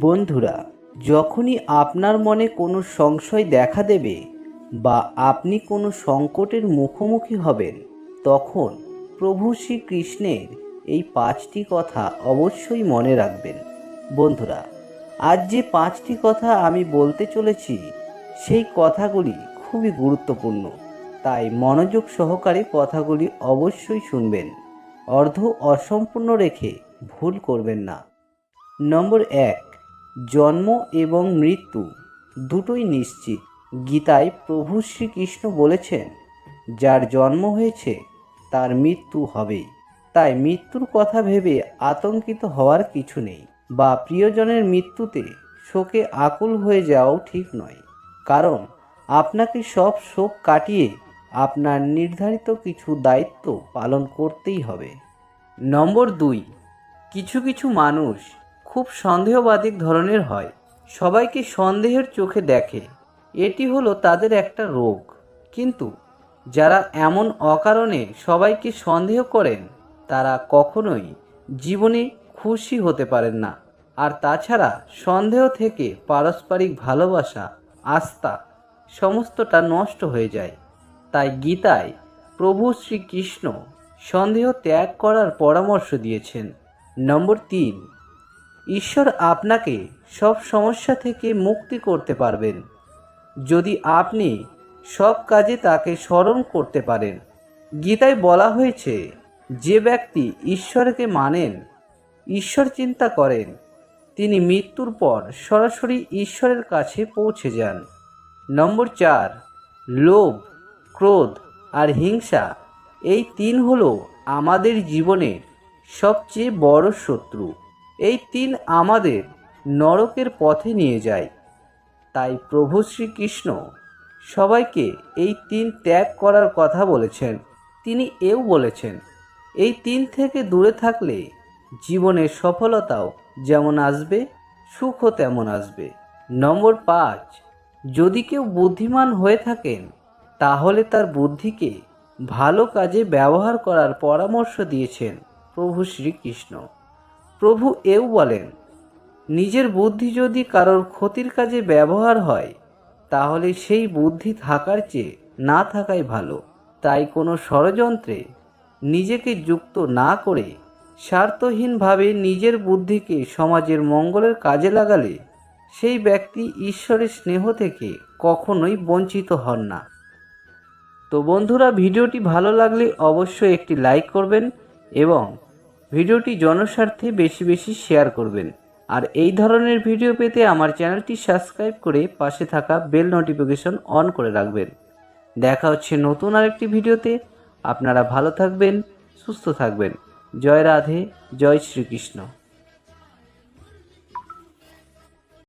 বন্ধুরা, যখনই আপনার মনে কোনো সংশয় দেখা দেবে বা আপনি কোনো সংকটের মুখোমুখি হবেন, তখন প্রভু শ্রীকৃষ্ণের এই পাঁচটি কথা অবশ্যই মনে রাখবেন। বন্ধুরা, আজ যে পাঁচটি কথা আমি বলতে চলেছি, সেই কথাগুলি খুবই গুরুত্বপূর্ণ। তাই মনোযোগ সহকারে কথাগুলি অবশ্যই শুনবেন। অর্ধ অসম্পূর্ণ রেখে ভুল করবেন না। নম্বর এক জন্ম এবং মৃত্যু দুটোই নিশ্চিত। গীতায় প্রভু শ্রীকৃষ্ণ বলেছেন, যার জন্ম হয়েছে, তার মৃত্যু হবেই তাই মৃত্যুর কথা ভেবে আতঙ্কিত হওয়ার কিছু নেই। বা প্রিয়জনের মৃত্যুতে শোকে আকুল হয়ে যাওয়াও ঠিক নয়। কারণ আপনাকে সব শোক কাটিয়ে আপনার নির্ধারিত কিছু দায়িত্ব পালন করতেই হবে। নম্বর দুই, কিছু কিছু মানুষ খুব সন্দেহবাদিক ধরনের হয়। সবাইকে সন্দেহের চোখে দেখে। এটি হলো তাদের একটা রোগ। কিন্তু যারা এমন অকারণে সবাইকে সন্দেহ করেন, তারা কখনোই জীবনে খুশি হতে পারেন না। আর তাছাড়া সন্দেহ থেকে পারস্পরিক ভালোবাসা, আস্থা সমস্তটা নষ্ট হয়ে যায়। তাই গীতায় প্রভু শ্রীকৃষ্ণ সন্দেহ ত্যাগ করার পরামর্শ দিয়েছেন। নম্বর তিন ঈশ্বর আপনাকে সব সমস্যা থেকে মুক্তি করতে পারবেন। যদি আপনি সব কাজে তাকে স্মরণ করতে পারেন। গীতায় বলা হয়েছে, যে ব্যক্তি ঈশ্বরকে মানেন, ঈশ্বর চিন্তা করেন, তিনি মৃত্যুর পর সরাসরি ঈশ্বরের কাছে পৌঁছে যান। নম্বর চার, লোভ, ক্রোধ আর হিংসা, এই তিন হলো আমাদের জীবনের সবচেয়ে বড় শত্রু। এই তিন আমাদের নরকের পথে নিয়ে যায়। তাই প্রভু শ্রীকৃষ্ণ সবাইকে এই তিন ত্যাগ করার কথা বলেছেন। তিনি এও বলেছেন, এই তিন থেকে দূরে থাকলে জীবনের সফলতাও যেমন আসবে, সুখও তেমন আসবে। নম্বর পাঁচ, যদি কেউ বুদ্ধিমান হয়ে থাকেন, তাহলে তার বুদ্ধিকে ভালো কাজে ব্যবহার করার পরামর্শ দিয়েছেন প্রভু শ্রীকৃষ্ণ। প্রভু এও বলেন, নিজের বুদ্ধি যদি কারোর ক্ষতির কাজে ব্যবহার হয়, তাহলে সেই বুদ্ধি থাকার চেয়ে না থাকাই ভালো। তাই কোনো ষড়যন্ত্রে নিজেকে যুক্ত না করে স্বার্থহীনভাবে নিজের বুদ্ধিকে সমাজের মঙ্গলের কাজে লাগালে সেই ব্যক্তি ঈশ্বরের স্নেহ থেকে কখনোই বঞ্চিত হন না। তো বন্ধুরা, ভিডিওটি ভালো লাগলে অবশ্যই একটি লাইক করবেন এবং ভিডিওটি জনস্বার্থে বেশি বেশি শেয়ার করবেন। আর এই ধরনের ভিডিও পেতে আমার চ্যানেলটি সাবস্ক্রাইব করে পাশে থাকা বেল নোটিফিকেশন অন করে রাখবেন। দেখা হচ্ছে নতুন আরেকটি ভিডিওতে। আপনারা ভালো থাকবেন, সুস্থ থাকবেন। জয় রাধে, জয় শ্রীকৃষ্ণ।